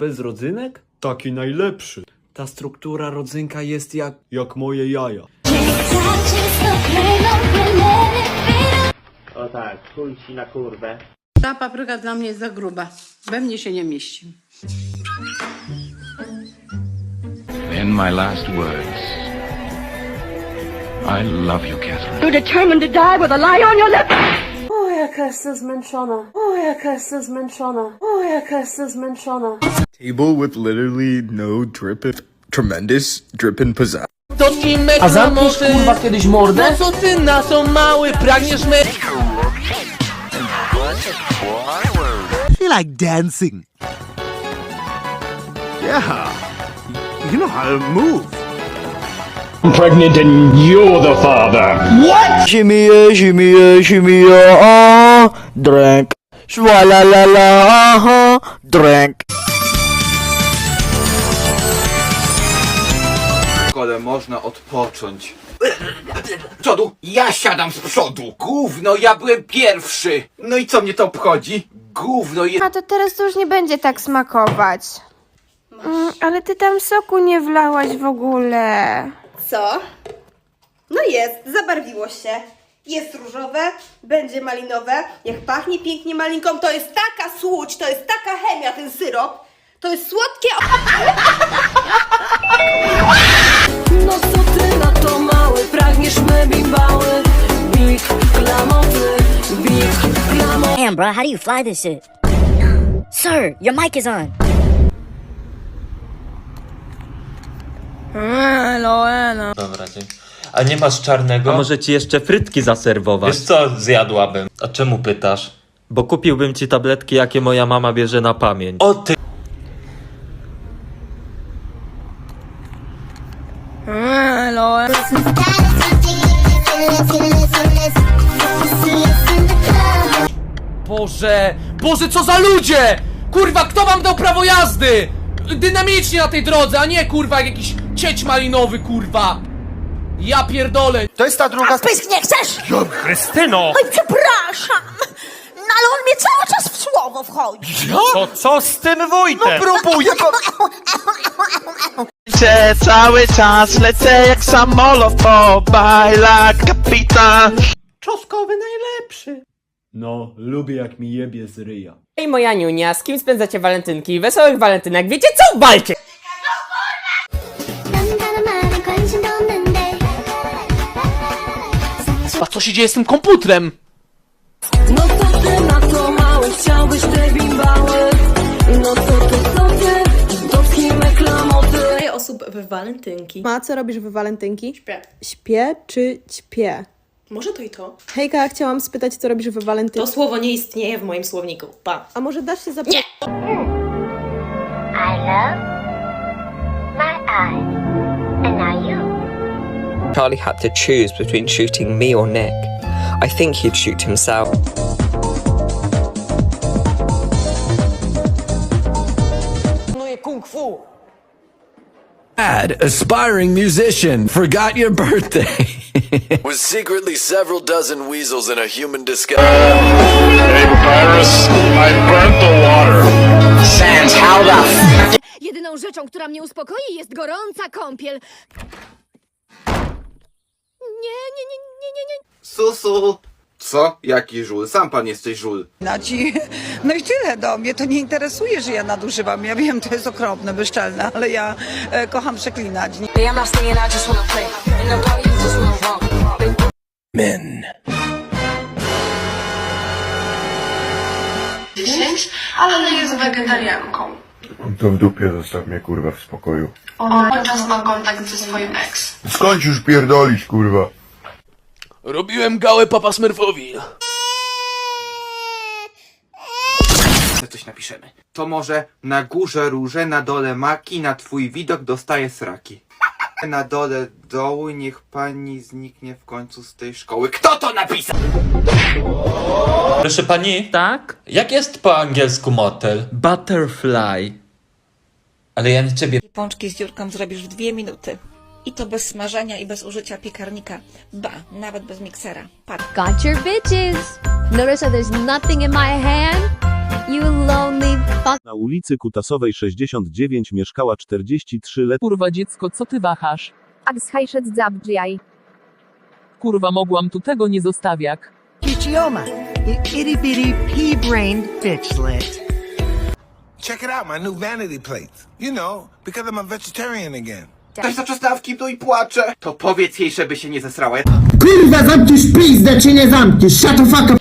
bez rodzynek? Taki najlepszy. Ta struktura rodzynka jest jak... Jak moje jaja. O tak, chuj ci na kurwę. Ta papryka dla mnie jest za gruba. We mnie się nie mieści. In my last words, I love you, Catherine. You're determined to die with a lie on your lips. O, jaka jestem zmęczona. O, jaka jestem zmęczona. O, jaka jestem zmęczona. table with literally no drip tremendous drip and pizzazz. A zamkniesz kurwa kiedyś mordę? Co ty na to mały, pragniesz my... feel like dancing. Yeah. You know how to move. I'm pregnant and you're the father. Shimmy yeah, shimmy yeah, shimmy yeah, uh, drink. Swalla la la, uh-huh, drink. szkole można odpocząć. Przodu? Ja siadam z przodu. Gówno, ja byłem pierwszy. No i co mnie to obchodzi? Gówno jest... A to teraz to już nie będzie tak smakować. Mm, ale ty tam soku nie wlałaś w ogóle. Co? No jest, zabarwiło się. Jest różowe, będzie malinowe. Jak pachnie pięknie malinką, to jest taka słódź, to jest taka chemia, ten syrop. To jest słodkie... No co ty na to mały, pragniesz me bimbały. Big klamoty, big klamoty. Damn, bro, how do you fly this shit? Sir, your mic is on. Dobra, dzięki. A nie masz czarnego? A może ci jeszcze frytki zaserwować? Wiesz co, zjadłabym. A czemu pytasz? Bo kupiłbym ci tabletki, jakie moja mama bierze na pamięć. O ty... Boże, Boże, co za ludzie! Kurwa, kto wam dał prawo jazdy? Dynamicznie na tej drodze, a nie kurwa jak jakiś cieć malinowy, kurwa! Ja pierdolę! To jest ta druga Pysk nie chcesz? Krystyno! Oj, przepraszam! No ale on mnie cały czas w słowo wchodzi. To co z tym wójtem? próbuję Lecę cały czas, lecę jak samolot po bajlak kapitan. Czosnkowy najlepszy. No, lubię jak mi jebie z ryja. Ej moja niunia, z kim spędzacie walentynki? Wesołych walentynek, wiecie co? Walcie! A co się dzieje z tym komputerem? No co ty na to mały, chciałbyś te bimbały. No co ty, co ty, dotknijmy klamoty. Ile osób w walentynki? Ma, co robisz w walentynki? Śpię. Śpię czy ćpię? Może to i to? Hejka, chciałam spytać, co robisz w To walentynki. słowo nie istnieje w moim słowniku. Pa. A może dasz się zapytać? I love my eyes. And. Charlie had to choose between shooting me or Nick. I think he'd shoot himself. Kung Fu. Ad, aspiring musician, forgot your birthday. Was secretly several dozen weasels in a human disguise. Hey, Papyrus, I burnt the water. Sans, how the Jedyną rzeczą, która mnie uspokoi, jest gorąca kąpiel. Nie, nie, nie, nie, nie, nie. Susu. Co? Jaki żul? Sam pan jesteś żul. Ci. No i tyle do mnie. To nie interesuje, że ja nadużywam. Ja wiem, to jest okropne, bezczelne, ale ja e, kocham przeklinać. Men. Ale jest wegetarianką. To w dupie zostaw mnie kurwa w spokoju. Ona czas ma kontakt ze swoim ex. Skończ już pierdolić kurwa. Robiłem gałę papa Smurfowi. Coś napiszemy. To może na górze róże, na dole maki, na twój widok dostaje sraki. Na dole dołu niech pani zniknie w końcu z tej szkoły. Kto to napisał? Proszę pani, Tak? jak jest po angielsku motel? Butterfly. Ale ja nie ciebie... Pączki z dziurką zrobisz w dwie minuty. I to bez smażenia i bez użycia piekarnika. Ba, nawet bez miksera. Patrz. Got your bitches. Notice how there's nothing in my hand? You lonely fuck. Na ulicy Kutasowej 69 mieszkała 43 letnia Kurwa dziecko, co ty wahasz? Agshajszec zabdżjaj. Kurwa mogłam tu tego nie zostawiak. Kichioma, itty bitty pea brained bitchlet. Check it out, my new vanity plates. You know, because I'm a vegetarian again. Ktoś zaczął stawki tu i płacze. To powiedz jej, żeby się nie zesrała. Kurwa, zamkniesz pizdę czy nie zamkniesz? Shut the fuck up!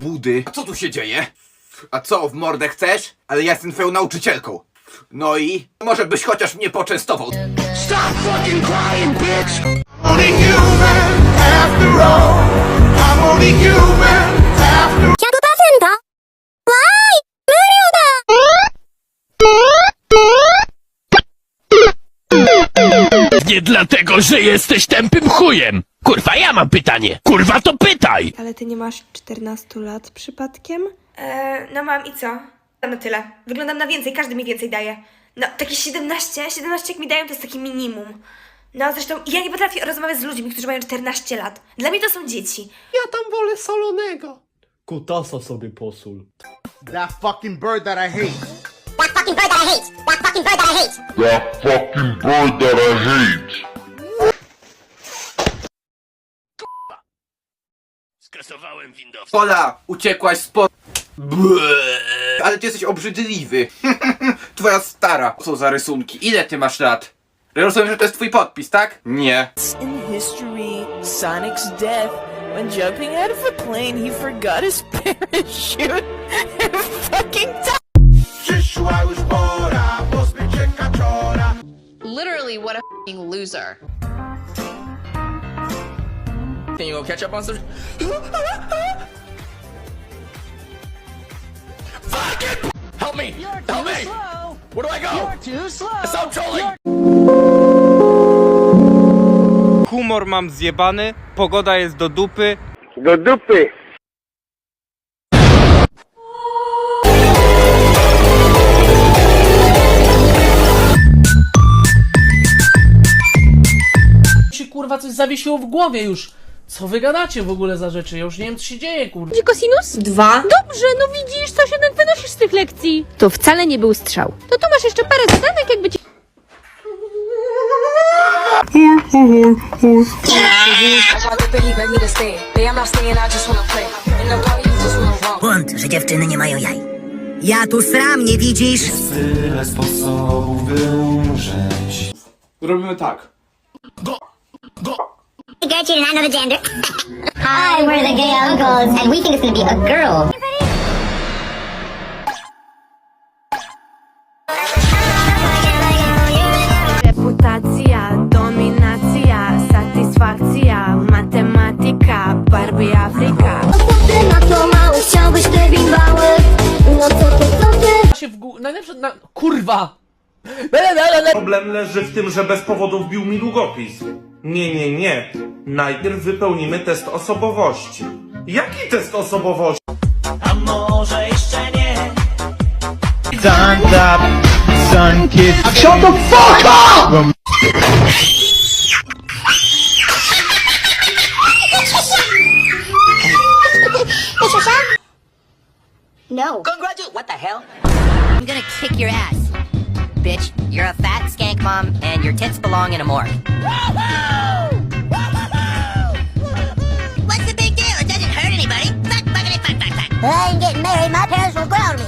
Budy. A co tu się dzieje? A co, w mordę chcesz? Ale ja jestem twoją nauczycielką. No i? Może byś chociaż mnie poczęstował. Nie dlatego, że jesteś tępym chujem! Kurwa, ja mam pytanie! Kurwa, to pytaj! Ale ty nie masz 14 lat przypadkiem? Eee, no mam i co? No tyle. Wyglądam na więcej, każdy mi więcej daje. No, takie 17, 17 jak mi dają, to jest takie minimum. No, zresztą ja nie potrafię rozmawiać z ludźmi, którzy mają 14 lat. Dla mnie to są dzieci. Ja tam wolę solonego. Kutasa sobie posul. That fucking bird that I hate. Skasowałem Windows. Pola, uciekłaś z po... Błe. Ale ty jesteś obrzydliwy. Twoja stara. Co za rysunki? Ile ty masz lat? Rozumiem, że to jest twój podpis, tak? Nie. In history, Sonic's death. When jumping out of a plane, he forgot his parachute and fucking Przyszła już pora, pozbyć się kaczora. Literally, what a f***ing loser. Can you go catch up on some... Help me! Help me! Where do I go? You're too slow! Stop trolling! Humor mam zjebany, pogoda jest do dupy. Do dupy. Zawiesiło w głowie już. Co wy gadacie w ogóle za rzeczy? Ja już nie wiem co się dzieje kurwa. Kosinus? Dwa. Dobrze, no widzisz, co się tak wynosisz z tych lekcji. To wcale nie był strzał. To tu masz jeszcze parę zadanek, jakby ci... Bunt, że dziewczyny nie mają jaj. Ja tu sram, nie widzisz? Robimy tak. Get you, I know the gender. Hi, we're the gay uncles, and we think it's gonna be a girl. Reputacja, dominacja, satysfakcja, matematyka, Barbie Afryka. na to mały, chciałbyś te bimbały. No co ty, co ty? się w gó- Najlepsze... Na... Kurwa! Problem leży w tym, że bez powodu wbił mi długopis. Nie, nie, nie. Najpierw wypełnimy test osobowości. Jaki test osobowości? No. Congratulate. What the hell? I'm gonna kick your ass. Bitch, you're a fat skank mom, and your tits belong in a morgue. What's the big deal? It doesn't hurt anybody. Fuck, fuckity, fuck, fuck, fuck. I ain't getting married. My parents will ground me.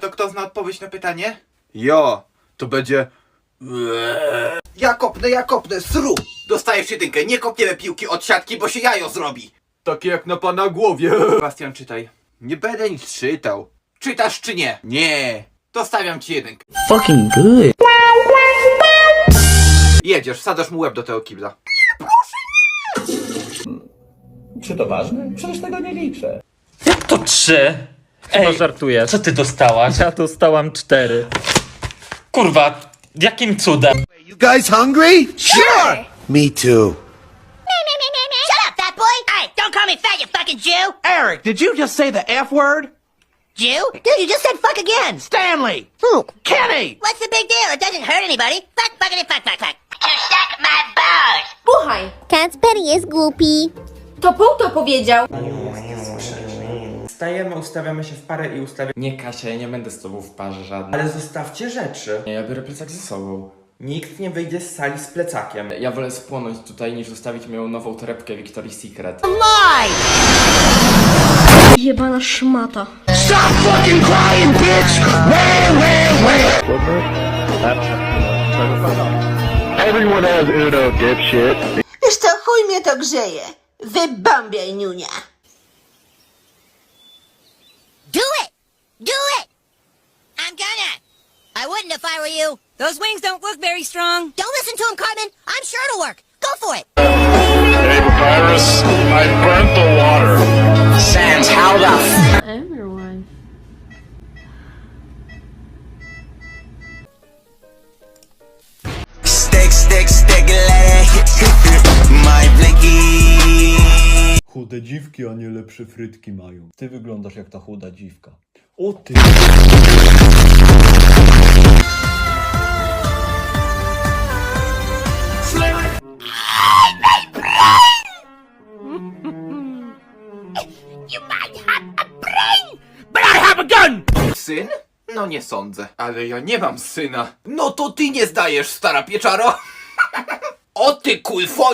To kto zna odpowiedź na pytanie? Jo, to będzie... Ja kopnę, ja kopnę, sru! Dostajesz jedynkę, nie kopniemy piłki od siatki, bo się jajo zrobi! Takie jak na pana głowie. Bastian, czytaj. Nie będę nic czytał. Czytasz czy nie? Nie. To stawiam ci jedynkę. Fucking good. Jedziesz, wsadzasz mu łeb do tego kibla. Jak to trzy? Ej, żartujesz. co ty dostałaś? Ja dostałam cztery. Kurwa, jakim cudem? You guys hungry? Sure! Me too. Shut up, fat boy! Hey, don't call me fat, you fucking Jew! Eric, did you just say the F word? Jew? Dude, you just said fuck again. Stanley! Who? Kenny! What's the big deal? It doesn't hurt anybody. Fuck, fuckity, fuck, fuck, fuck. To suck my balls. Słuchaj, Kacper jest głupi. to pół to powiedział. Stajemy, ustawiamy się w parę i ustawiamy... Nie Kasia, ja nie będę z tobą w parze żadnej. Ale zostawcie rzeczy. Nie, ja biorę plecak ze sobą. Nikt nie wyjdzie z sali z plecakiem. Ja wolę spłonąć tutaj niż zostawić moją nową torebkę Victoria's Secret. Jebana szmata. Stop fucking crying, bitch! Where, where, where? Everyone has Uno, dipshit. Wiesz to chuj mnie to grzeje. Wybambiaj, niunia. Do it! Do it! I'm gonna. I wouldn't if I were you. Those wings don't look very strong. Don't listen to him, Cartman. I'm sure it'll work. Go for it. Hey, Papyrus, I burnt the water. Sans, how the f- Everyone. Stick, stick, stick, let it hit my blicky. Chude dziwki, a nie lepsze frytki mają. Ty wyglądasz jak ta chuda dziwka. O ty! But I have a gun! Syn? No nie sądzę. Ale ja nie mam syna. No to ty nie zdajesz, stara pieczaro! o ty kulfo...